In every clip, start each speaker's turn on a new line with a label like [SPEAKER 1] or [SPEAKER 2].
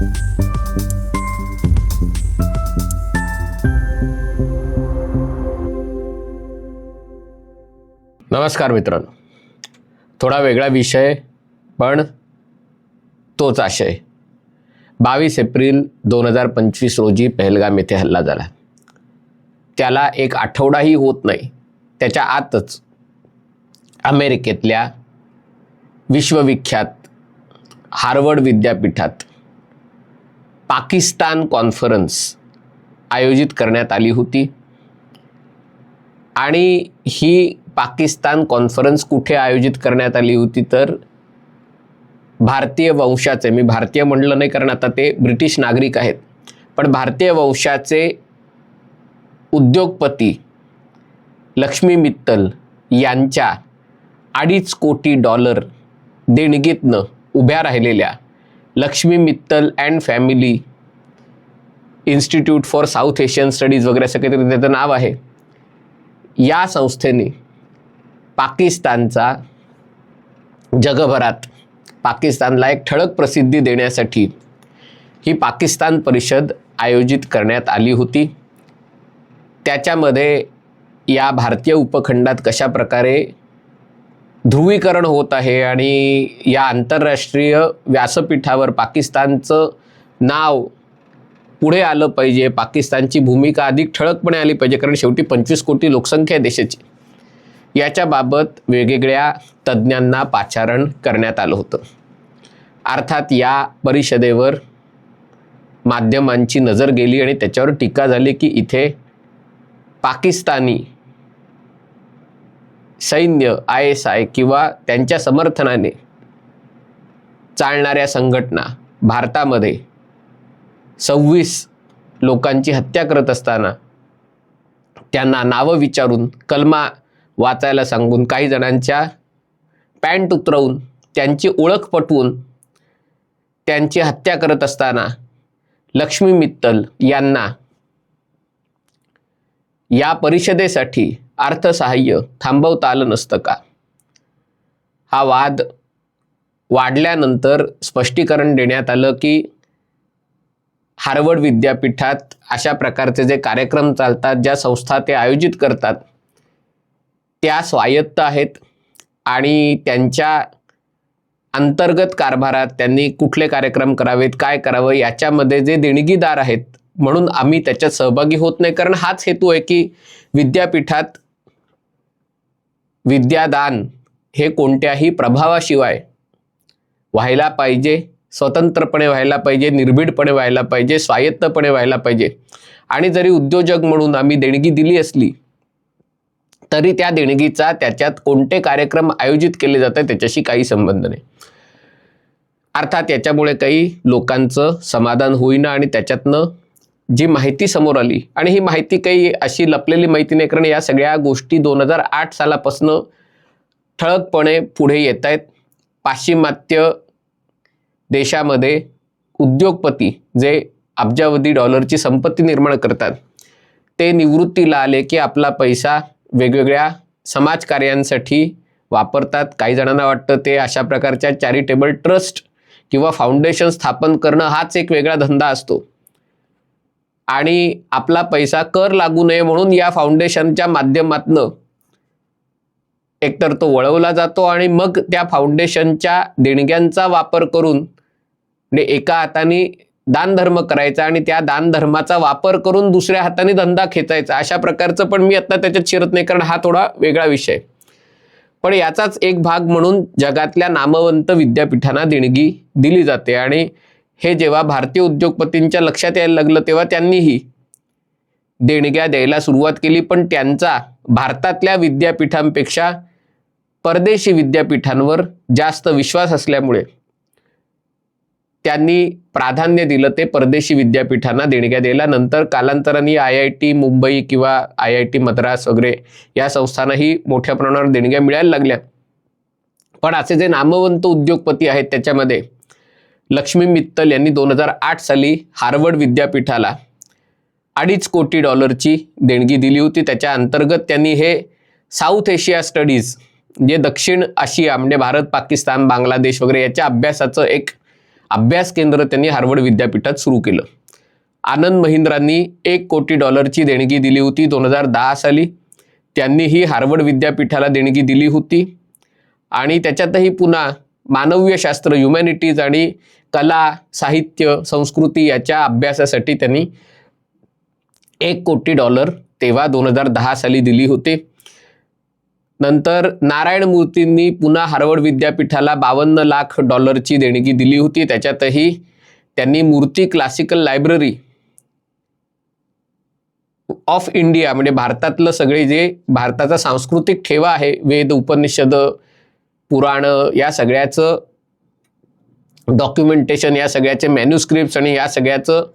[SPEAKER 1] नमस्कार मित्रांनो. थोडा वेगळा विषय पण तोच आशय. बावीस एप्रिल दोन हजार पंचवीस रोजी पहलगाम येथे हल्ला झाला. त्याला एक आठवडाही होत नाही. त्याच्या आतच अमेरिकेतल्या विश्वविख्यात हार्वर्ड विद्यापीठात पाकिस्तान कॉन्फरन्स आयोजित करण्यात आली होती. आणि ही पाकिस्तान कॉन्फरन्स कुठे आयोजित करण्यात आली होती तर भारतीय वंशाचे मी भारतीय म्हणलं नाही कारण आता ते ब्रिटिश नागरिक आहेत पण भारतीय वंशाचे उद्योगपती लक्ष्मी मित्तल यांच्या अडीच कोटी डॉलर देणगीतनं उभ्या राहिलेल्या Lakshmi Mittal and family institute for South Asian studies वगैरे असं काहीतरी त्याचं नाव आहे. या संस्थेने पाकिस्तानचा जगभरात पाकिस्तानला एक ठळक प्रसिद्धी देण्यासाठी ही पाकिस्तान परिषद आयोजित करण्यात आली होती. त्याच्यामध्ये या भारतीय उपखंडात कशा प्रकारे ध्रुवीकरण होत आहे आणि या आंतरराष्ट्रीय व्यासपीठावर पाकिस्तानचं नाव पुढे आलं पाहिजे. पाकिस्तानची भूमिका अधिक ठळकपणे आली पाहिजे कारण शेवटी पंचवीस कोटी लोकसंख्या आहे देशाची. याच्याबाबत वेगवेगळ्या तज्ज्ञांना पाचारण करण्यात आलं होतं. अर्थात या परिषदेवर माध्यमांची नजर गेली आणि त्याच्यावर टीका झाली की इथे पाकिस्तानी सैन्य आय एस आय किंवा त्यांच्या समर्थनाने चालणाऱ्या संघटना भारतामध्ये सव्वीस लोकांची हत्या करत असताना त्यांना नावं विचारून कलमा वाचायला सांगून काही जणांच्या पॅन्ट उतरवून त्यांची ओळख पटवून त्यांची हत्या करत असताना लक्ष्मी मित्तल यांना या परिषदेसाठी अर्थसहाय्य थांबवता आलं नसतं का? हा वाद वाढल्यानंतर स्पष्टीकरण देण्यात आलं की हार्वर्ड विद्यापीठात अशा प्रकारचे जे कार्यक्रम चालतात ज्या संस्था ते आयोजित करतात त्या स्वायत्त आहेत आणि त्यांच्या अंतर्गत कारभारात त्यांनी कुठले कार्यक्रम करावेत काय करावं याच्यामध्ये जे देणगीदार आहेत म्हणून आम्ही त्याच्यात सहभागी होत नाही. कारण हाच हेतू आहे की विद्यापीठात विद्यादान हे कोणत्याही प्रभावाशिवाय व्हायला पाहिजे. स्वतंत्रपणे व्हायला पाहिजे निर्भीडपणे व्हायला पाहिजे स्वायत्तपणे व्हायला पाहिजे. आणि जरी उद्योजक म्हणून आम्ही देणगी दिली असली तरी त्या देणगीचा त्याच्यात कोणते कार्यक्रम आयोजित केले जातात त्याच्याशी काही संबंध नाही. अर्थात याच्यामुळे काही लोकांचं समाधान होईना आणि त्याच्यातनं जी माहिती समोर आली आणि ही माहिती काही अशी लपलेली माहिती नाही कारण या सगळ्या गोष्टी दोन हजार आठ सालापासनं ठळकपणे पुढे येत आहेत पाश्चिमात्य देशामध्ये उद्योगपती जे अब्जावधी डॉलरची संपत्ती निर्माण करतात ते निवृत्तीला आले की आपला पैसा वेगवेगळ्या समाजकार्यांसाठी वापरतात. काही जणांना वाटतं ते अशा प्रकारच्या चॅरिटेबल ट्रस्ट किंवा फाउंडेशन स्थापन करणं हाच एक वेगळा धंदा असतो. आणि आपला पैसा कर लागू नये म्हणून या फाउंडेशनच्या माध्यमातनं एकतर तो वळवला जातो आणि मग त्या फाउंडेशनच्या देणग्यांचा वापर करून म्हणजे एका हाताने दानधर्म करायचा आणि त्या दानधर्माचा वापर करून दुसऱ्या हाताने धंदा खेचायचा अशा प्रकारचं पण मी आता त्याच्यात शिरत नाही कारण हा थोडा वेगळा विषय. पण याचाच एक भाग म्हणून जगातल्या नामवंत विद्यापीठांना देणगी दिली जाते आणि हे जेव्हा भारतीय उद्योगपतींच्या लक्षात यायला लागलं तेव्हा त्यांनीही देणग्या द्यायला सुरुवात केली. पण त्यांचा भारतातल्या विद्यापीठांपेक्षा परदेशी विद्यापीठांवर जास्त विश्वास असल्यामुळे त्यांनी प्राधान्य दिलं ते परदेशी विद्यापीठांना देणग्या द्यायला. नंतर कालांतराने आय आय टी मुंबई किंवा आय आय टी मद्रास वगैरे या संस्थांनाही मोठ्या प्रमाणावर देणग्या मिळायला लागल्या पण असे जे नामवंत उद्योगपती आहेत त्याच्यामध्ये लक्ष्मी मित्तल यांनी दोन हजार आठ साली हार्वर्ड विद्यापीठाला अडीच कोटी डॉलरची देणगी दिली होती. त्याच्या अंतर्गत त्यांनी हे साऊथ एशिया स्टडीज जे दक्षिण आशिया म्हणजे भारत पाकिस्तान बांगलादेश वगैरे याच्या अभ्यासाचं एक अभ्यास केंद्र त्यांनी हार्वर्ड विद्यापीठात सुरू केलं. आनंद महिंद्रांनी एक कोटी डॉलरची देणगी दिली होती दोन हजार दहा साली. त्यांनीही हार्वर्ड विद्यापीठाला देणगी दिली होती. आणि त्याच्यातही पुन्हा मानवीय शास्त्र ह्युमॅनिटीज आणि कला साहित्य संस्कृती याच्या अभ्यासासाठी त्यांनी एक कोटी डॉलर तेव्हा दोन हजार दहा साली दिली होती. नंतर नारायण मूर्तींनी पुन्हा हार्वर्ड विद्यापीठाला बावन्न लाख डॉलरची देणगी दिली होती. त्याच्यातही त्यांनी मूर्ती क्लासिकल लायब्ररी ऑफ इंडिया म्हणजे भारतातलं सगळे जे भारताचा सांस्कृतिक ठेवा आहे वेद उपनिषद पुराण या सगळ्याचं डॉक्युमेंटेशन या सगळ्याचे मॅन्युस्क्रिप्ट्स आणि या सगळ्याचं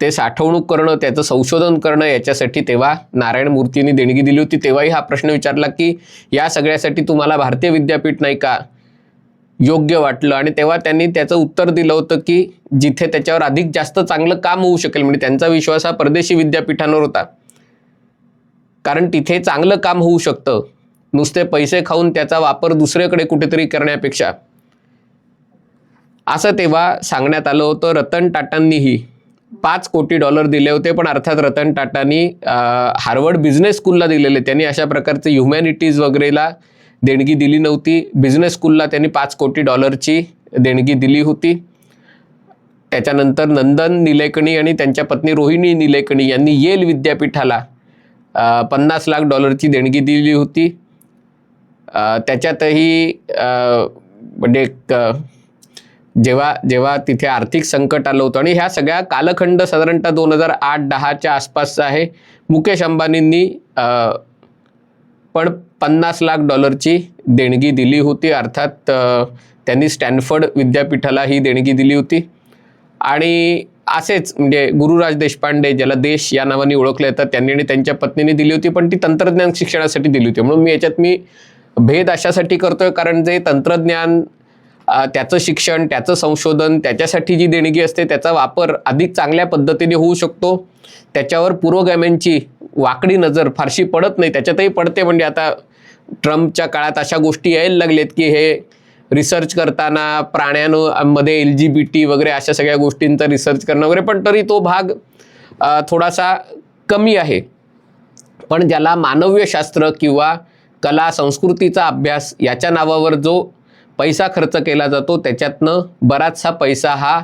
[SPEAKER 1] ते साठवणूक करणं त्याचं संशोधन करणं याच्यासाठी तेव्हा नारायण मूर्तींनी देणगी दिली होती. तेव्हाही हा प्रश्न विचारला की या सगळ्यासाठी तुम्हाला भारतीय विद्यापीठ नाही का योग्य वाटलं? आणि तेव्हा त्यांनी त्याचं उत्तर दिलं होतं की जिथे त्याच्यावर अधिक जास्त चांगलं काम होऊ शकेल. म्हणजे त्यांचा विश्वास हा परदेशी विद्यापीठांवर होता. कारण तिथे चांगलं काम होऊ शकतं. नुसते पैसे खाऊन त्याचा वापर दुसऱ्याकडे कुठेतरी करण्यापेक्षा. असं तेव्हा सांगण्यात आलं होतं रतन टाटांनीही. पाच कोटी डॉलर दिले होते पण अर्थात रतन टाटांनी हार्वर्ड बिझनेस स्कूलला दिलेले. त्यांनी अशा प्रकारचे ह्युमॅनिटीज वगैरेला देणगी दिली नव्हती. बिझनेस स्कूलला त्यांनी पाच कोटी डॉलरची देणगी दिली होती. त्याच्यानंतर नंदन निलेकणी आणि त्यांच्या पत्नी रोहिणी निलेकणी यांनी येल विद्यापीठाला पन्नास लाख डॉलरची देणगी दिली होती. त्याच्यातही म्हणजे एक, जेव्हा जेव्हा तिथे आर्थिक संकट आलं होतं आणि ह्या सगळ्या कालखंड साधारणतः दोन हजार आठ दहाच्या आसपासचा आहे. मुकेश अंबानींनी पण पन्नास लाख डॉलरची देणगी दिली होती. अर्थात त्यांनी स्टॅनफर्ड विद्यापीठाला ही देणगी दिली होती. आणि असेच म्हणजे गुरुराज देशपांडे ज्याला देश या नावाने ओळखले जातात त्यांनी आणि त्यांच्या पत्नीने दिली होती पण ती तंत्रज्ञान शिक्षणासाठी दिली होती. म्हणून मी याच्यात मी भेद अशासाठी करतोय कारण जे तंत्रज्ञान त्याचं शिक्षण त्याचं संशोधन त्याच्यासाठी जी देणगी असते त्याचा वापर अधिक चांगल्या पद्धतीने होऊ शकतो. त्याच्यावर पुरोगाम्यांची वाकडी नजर फारशी पडत नाही. त्याच्यातही पडते. म्हणजे आता ट्रम्पच्या काळात अशा गोष्टी यायला लागलेत की हे रिसर्च करताना प्राण्यांमध्ये एल जी बी टी वगैरे अशा सगळ्या गोष्टींचा रिसर्च करणं वगैरे पण तरी तो भाग थोडासा कमी आहे. पण ज्याला मानवीय शास्त्र किंवा कला संस्कृतीचा अभ्यास याच्या नावावर जो पैसा खर्च केला जातो त्याच्यातनं बराचसा पैसा हा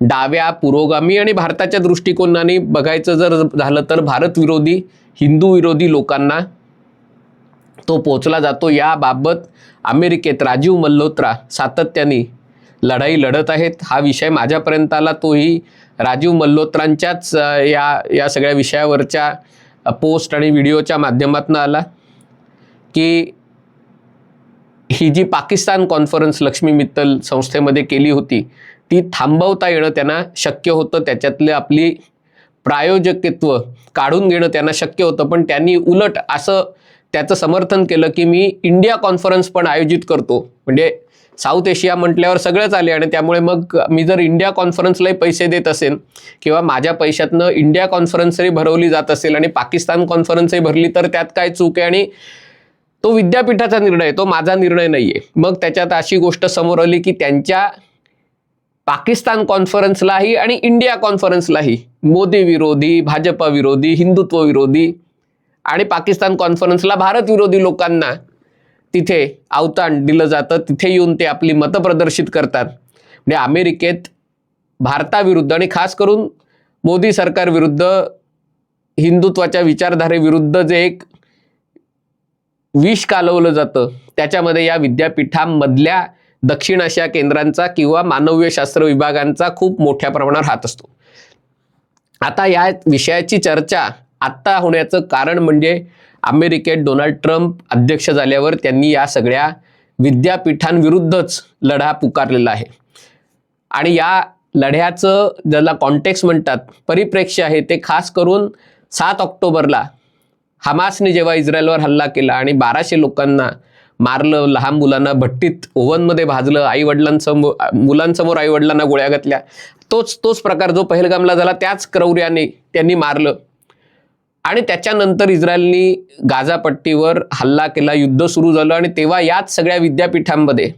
[SPEAKER 1] डाव्या पुरोगामी आणि भारताच्या दृष्टिकोनाने बघायचं जर झालं तर भारत विरोधी हिंदू विरोधी लोकांना तो पोचला जातो. याबाबत अमेरिकेत राजीव मल्होत्रा सातत्याने लढाई लढत आहेत. हा विषय माझ्यापर्यंत आला. तोही राजीव मल्होत्रांच्याच या या सगळ्या विषयावरच्या पोस्ट आणि व्हिडिओच्या माध्यमातून आला. की ही जी पाकिस्तान कॉन्फरन्स लक्ष्मी मित्तल संस्थेमध्ये केली होती ती थांबवता येणं त्यांना शक्य होतं. त्याच्यातले आपली प्रायोजकत्व काढून घेणं त्यांना शक्य होतं. पण त्यांनी उलट असं त्याचं समर्थन केलं की मी इंडिया कॉन्फरन्स पण आयोजित करतो. म्हणजे साऊथ एशिया म्हटल्यावर सगळंच आले आणि त्यामुळे मग मी जर इंडिया कॉन्फरन्सलाही पैसे देत असेल किंवा माझ्या पैशातनं इंडिया कॉन्फरन्सही भरवली जात असेल आणि पाकिस्तान कॉन्फरन्सही भरली तर त्यात काय चूक आहे? आणि तो विद्यापीठाचा निर्णय तो माझा निर्णय नाही आहे मग त्याच्यात अशी गोष्ट समोर आली की त्यांच्या पाकिस्तान कॉन्फरन्सलाही आणि इंडिया कॉन्फरन्सलाही मोदी विरोधी भाजपा विरोधी हिंदुत्व विरोधी आणि पाकिस्तान कॉन्फरन्सला भारत विरोधी लोकांना तिथे अवताण दिलं जातं. तिथे येऊन ते आपली मतं प्रदर्शित करतात. म्हणजे अमेरिकेत भारताविरुद्ध आणि खास करून मोदी सरकारविरुद्ध हिंदुत्वाच्या विचारधारेविरुद्ध जे एक विष कालवलं जातं. त्याच्यामध्ये या विद्यापीठांमधल्या दक्षिण आशिया केंद्रांचा किंवा मानवीय शास्त्र विभागांचा खूप मोठ्या प्रमाणावर हात असतो. आता या विषयाची चर्चा आत्ता होण्याचं कारण म्हणजे अमेरिकेत डोनाल्ड ट्रम्प अध्यक्ष झाल्यावर त्यांनी या सगळ्या विद्यापीठांविरुद्धच लढा पुकारलेला आहे. आणि या लढ्याचं ज्याला कॉन्टेक्स म्हणतात परिप्रेक्ष्य आहे ते खास करून सात ऑक्टोबरला हमासने जेव्हा इस्रायलवर हल्ला केला आणि बाराशे लोकांना मारलं लहान मुलांना भट्टीत ओव्हनमध्ये भाजलं आई वडिलांसमोर मुलांसमोर आई वडिलांना गोळ्या घातल्या तोच तोच प्रकार जो पहलगामला झाला त्याच क्रौर्याने त्यांनी मारलं. आणि त्याच्यानंतर इस्रायलनी गाझापट्टीवर हल्ला केला युद्ध सुरू झालं आणि तेव्हा याच सगळ्या विद्यापीठांमध्ये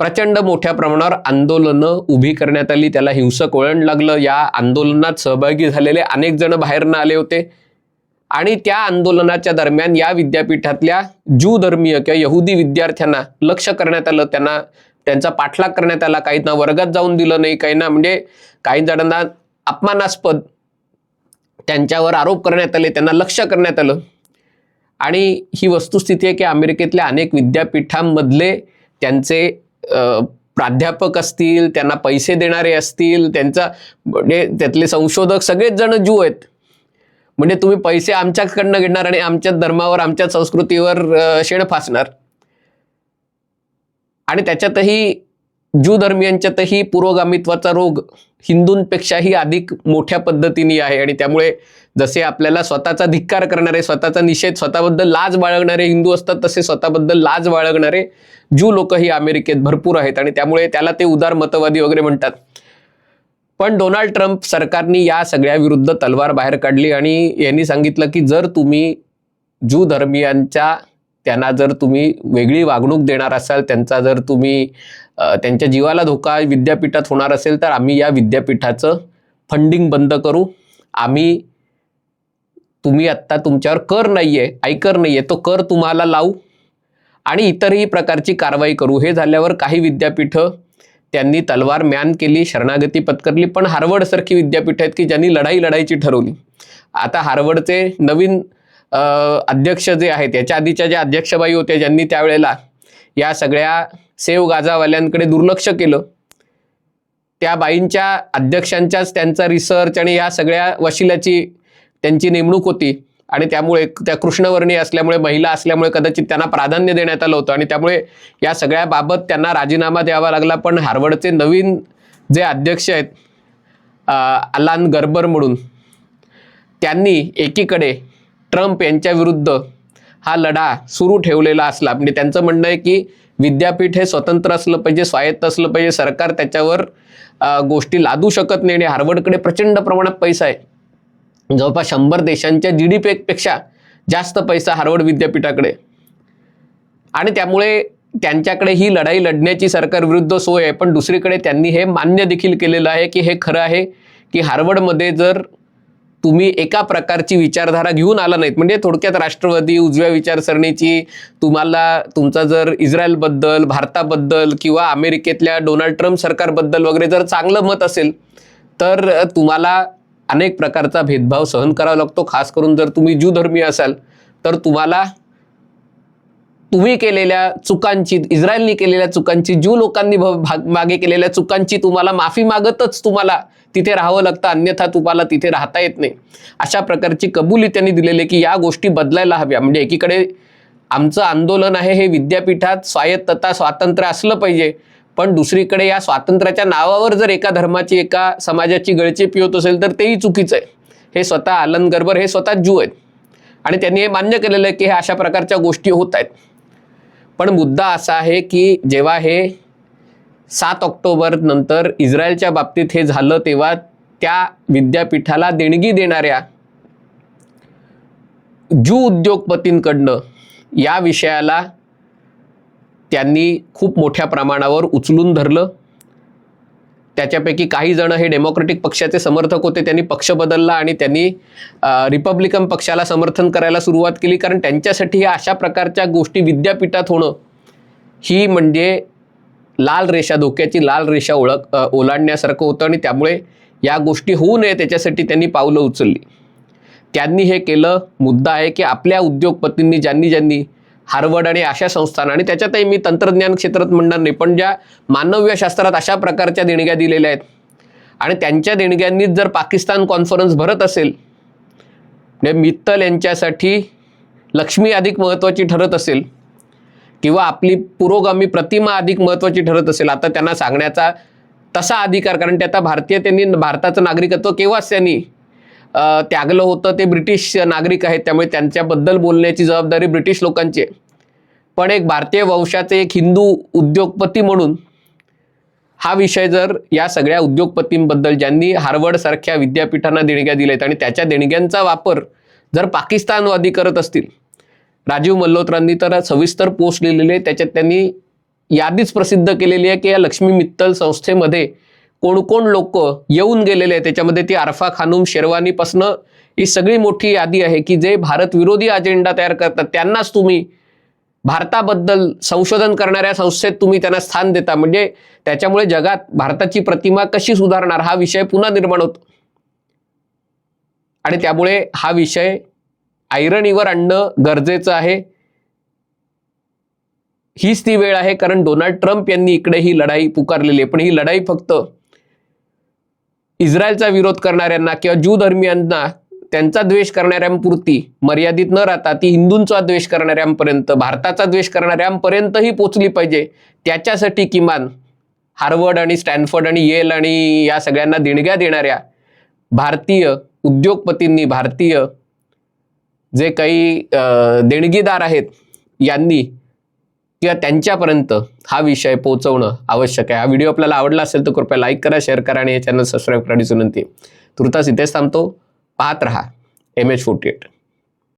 [SPEAKER 1] प्रचंड मोठ्या प्रमाणावर आंदोलनं उभी करण्यात आली त्याला हिंसक वळण लागलं. या आंदोलनात सहभागी झालेले अनेक जण बाहेरनं आले होते. आणि त्या आंदोलनाच्या दरम्यान या विद्यापीठातल्या ज्यू धर्मीय किंवा यहुदी विद्यार्थ्यांना लक्ष करण्यात आलं. त्यांना त्यांचा पाठलाग करण्यात आला. काहींना वर्गात जाऊन दिलं नाही काहींना म्हणजे काही जणांना अपमानास्पद त्यांच्यावर आरोप करण्यात आले त्यांना लक्ष करण्यात आलं. आणि ही वस्तुस्थिती आहे की अमेरिकेतल्या अनेक विद्यापीठांमधले त्यांचे प्राध्यापक असतील त्यांना पैसे देणारे असतील त्यांचा म्हणजे त्यातले संशोधक सगळेच जण ज्यू आहेत. म्हणजे तुम्ही पैसे आमच्याकडनं घेणार आणि आमच्या धर्मावर आमच्या संस्कृतीवर शेड शेण फासणार. आणि त्याच्यातही ज्यू धर्मियांच्यातही पुरोगामित्वाचा रोग हिंदूंपेक्षाही अधिक मोठ्या पद्धतीने आहे. आणि त्यामुळे जसे आपल्याला स्वतःचा धिक्कार करणारे स्वतःचा निषेध स्वतःबद्दल लाज बाळगणारे हिंदू असतात तसे स्वतःबद्दल लाज बाळगणारे ज्यू लोकही अमेरिकेत भरपूर आहेत. आणि त्यामुळे त्याला ते उदार मतवादी वगैरे म्हणतात. पण डोनाल्ड ट्रम्प सरकारने या सगळ्या विरुद्ध तलवार बाहेर काढली आणि यांनी सांगितलं की जर तुम्ही जू धर्मियांच्या त्यांना जर तुम्ही वेगळी वागणूक देणार असाल त्यांचा जर तुम्ही त्यांच्या जीवाला धोका विद्यापीठात होणार असेल तर आम्ही या विद्यापीठाचं फंडिंग बंद करू. आम्ही तुम्ही आत्ता तुमच्यावर कर नाही आहे आयकर नाही आहे तो कर तुम्हाला लावू. आणि इतरही प्रकारची कारवाई करू. हे झाल्यावर काही विद्यापीठं त्यांनी तलवार म्यान केली शरणागती पत्करली पण हार्वर्डसारखी विद्यापीठ आहेत की ज्यांनी लढाई लढायची ठरवली. आता हार्वर्डचे नवीन अध्यक्ष जे आहेत याच्या आधीच्या ज्या अध्यक्षबाई होत्या ज्यांनी त्यावेळेला या सगळ्या सेव गाजावाल्यांकडे दुर्लक्ष केलं त्या बाईंच्या अध्यक्षांच्याच त्यांचा रिसर्च आणि या सगळ्या वशिल्याची त्यांची नेमणूक होती. आणि त्यामुळे त्या कृष्णवर्णीय असल्यामुळे महिला असल्यामुळे कदाचित त्यांना प्राधान्य देण्यात आलं होतं. आणि त्यामुळे या सगळ्याबाबत त्यांना राजीनामा द्यावा लागला. पण हार्वर्डचे नवीन जे अध्यक्ष आहेत अलान गर्बर म्हणून त्यांनी एकीकडे ट्रम्प यांच्या विरुद्ध हा लढा सुरू ठेवलेला असला. म्हणजे त्यांचं म्हणणं आहे की विद्यापीठ हे स्वतंत्र असलं पाहिजे स्वायत्त असलं पाहिजे सरकार त्याच्यावर गोष्टी लादू शकत नाही. आणि हार्वर्डकडे प्रचंड प्रमाणात पैसा आहे. जवळपास शंभर देशांच्या जी डी पेक्षा जास्त पैसा हार्वर्ड विद्यापीठाकडे. आणि त्यामुळे त्यांच्याकडे ही लढाई लढण्याची सरकारविरुद्ध सोय आहे पण दुसरीकडे त्यांनी हे मान्य देखील केलेलं आहे की हे खरं आहे की हार्वर्डमध्ये जर तुम्ही एका प्रकारची विचारधारा घेऊन आला नाहीत म्हणजे थोडक्यात राष्ट्रवादी उजव्या विचारसरणीची तुम्हाला तुमचा जर इस्रायलबद्दल भारताबद्दल किंवा अमेरिकेतल्या डोनाल्ड ट्रम्प सरकारबद्दल वगैरे जर चांगलं मत असेल तर तुम्हाला अनेक प्रकारचा भेदभाव सहन करावा लागतो. खास करून जर तुम्ही ज्यू धर्मीय असाल तर तुम्हाला तुम्ही केलेल्या चुकांची इस्रायलनी केलेल्या चुकांची ज्यू लोकांनी भाग- मागे केलेल्या चुकांची तुम्हाला माफी मागतच तुम्हाला तिथे राहावं लागतं. अन्यथा तुम्हाला तिथे राहता येत नाही. अशा प्रकारची कबुली त्यांनी दिलेली की या गोष्टी बदलायला हव्या. म्हणजे एकीकडे आमचं आंदोलन आहे हे विद्यापीठात स्वायत्तता स्वातंत्र्य असलं पाहिजे. पण दुसरीकडे या स्वातंत्र्याच्या नावावर जर एका धर्माची एका समाजाची गळचेपी होत असेल तर तेही चुकीचं आहे. हे स्वतः आलन गर्बर हे स्वतः जू आहेत. आणि त्यांनी हे मान्य केलेलं आहे की हे अशा प्रकारच्या गोष्टी होत आहेत. पण मुद्दा असा आहे की जेव्हा हे सात ऑक्टोबर नंतर इस्रायलच्या बाबतीत हे झालं तेव्हा त्या विद्यापीठाला देणगी देणाऱ्या ज्यू उद्योगपतींकडनं या विषयाला त्यांनी खूप मोठ्या प्रमाणावर उचलून धरलं. त्याच्यापैकी काही जण हे डेमोक्रेटिक पक्षाचे समर्थक होते त्यांनी पक्ष बदलला आणि त्यांनी रिपब्लिकन पक्षाला समर्थन करायला सुरुवात केली. कारण त्यांच्यासाठी ह्या अशा प्रकारच्या गोष्टी विद्यापीठात होणं ही म्हणजे लाल रेषा धोक्याची लाल रेषा ओळख ओलांडण्यासारखं होतं आणि त्यामुळे या गोष्टी होऊ नये त्याच्यासाठी त्यांनी पावलं उचलली. त्यांनी हे केलं मुद्दा आहे की आपल्या उद्योगपतींनी ज्यांनी ज्यांनी हार्वर्ड आणि अशा संस्थांना आणि त्याच्यातही मी तंत्रज्ञान क्षेत्रात म्हणणार नाही पण ज्या मानव्य शास्त्रात अशा प्रकारच्या देणग्या दिलेल्या आहेत. आणि त्यांच्या देणग्यांनीच जर पाकिस्तान कॉन्फरन्स भरत असेल म्हणजे मित्तल यांच्यासाठी लक्ष्मी अधिक महत्त्वाची ठरत असेल किंवा आपली पुरोगामी प्रतिमा अधिक महत्त्वाची ठरत असेल आता त्यांना सांगण्याचा तसा अधिकार कारण ते आता भारतीय त्यांनी भारताचं नागरिकत्व केव्हाच त्यांनी त्यागलं होतं ते ब्रिटिश नागरिक आहेत त्यामुळे त्यांच्याबद्दल बोलण्याची जबाबदारी ब्रिटिश लोकांची आहे पण एक भारतीय वंशाचे एक हिंदू उद्योगपती म्हणून हा विषय जर या सगळ्या उद्योगपतींबद्दल ज्यांनी हार्वर्डसारख्या विद्यापीठांना देणग्या दिल्या आहेत आणि त्याच्या देणग्यांचा वापर जर पाकिस्तानवादी करत असतील राजीव मल्होत्रांनी तर सविस्तर पोस्ट लिहिलेले आहे. त्याच्यात त्यांनी यादीच प्रसिद्ध केलेली आहे की या लक्ष्मी मित्तल संस्थेमध्ये कोण कोण लोक येऊन गेलेले आहेत त्याच्यामध्ये ती आरफा खानूम शेरवानीपासनं ही सगळी मोठी यादी आहे की जे भारत विरोधी अजेंडा तयार करतात त्यांनाच तुम्ही भारताबद्दल संशोधन करणाऱ्या संस्थेत तुम्ही त्यांना स्थान देता. म्हणजे त्याच्यामुळे जगात भारताची प्रतिमा कशी सुधारणार हा विषय पुन्हा निर्माण होतो. आणि त्यामुळे हा विषय आयरणीवर आणणं गरजेचं आहे. हीच ती वेळ आहे कारण डोनाल्ड ट्रम्प यांनी इकडे ही लढाई पुकारलेली आहे. पण ही लढाई फक्त इस्रायलचा विरोध करणाऱ्यांना किंवा ज्यू धर्मियांना त्यांचा द्वेष करणाऱ्यांपुरती मर्यादित न राहता ती हिंदूंचा द्वेष करणाऱ्यांपर्यंत भारताचा द्वेष करणाऱ्यांपर्यंतही पोचली पाहिजे. त्याच्यासाठी किमान हार्वर्ड आणि स्टॅनफर्ड आणि येल आणि या सगळ्यांना देणग्या देणाऱ्या भारतीय उद्योगपतींनी भारतीय जे काही देणगीदार आहेत यांनी किंवा त्यांच्यापर्यंत हा विषय पोहोचवणं आवश्यक आहे. हा व्हिडिओ आपल्याला आवडला असेल तर कृपया लाईक करा शेअर करा आणि हे चॅनल सबस्क्राईब करण्याची विनंती तुर्तास इथेच थांबतो. पाहत रहा. M H forty eight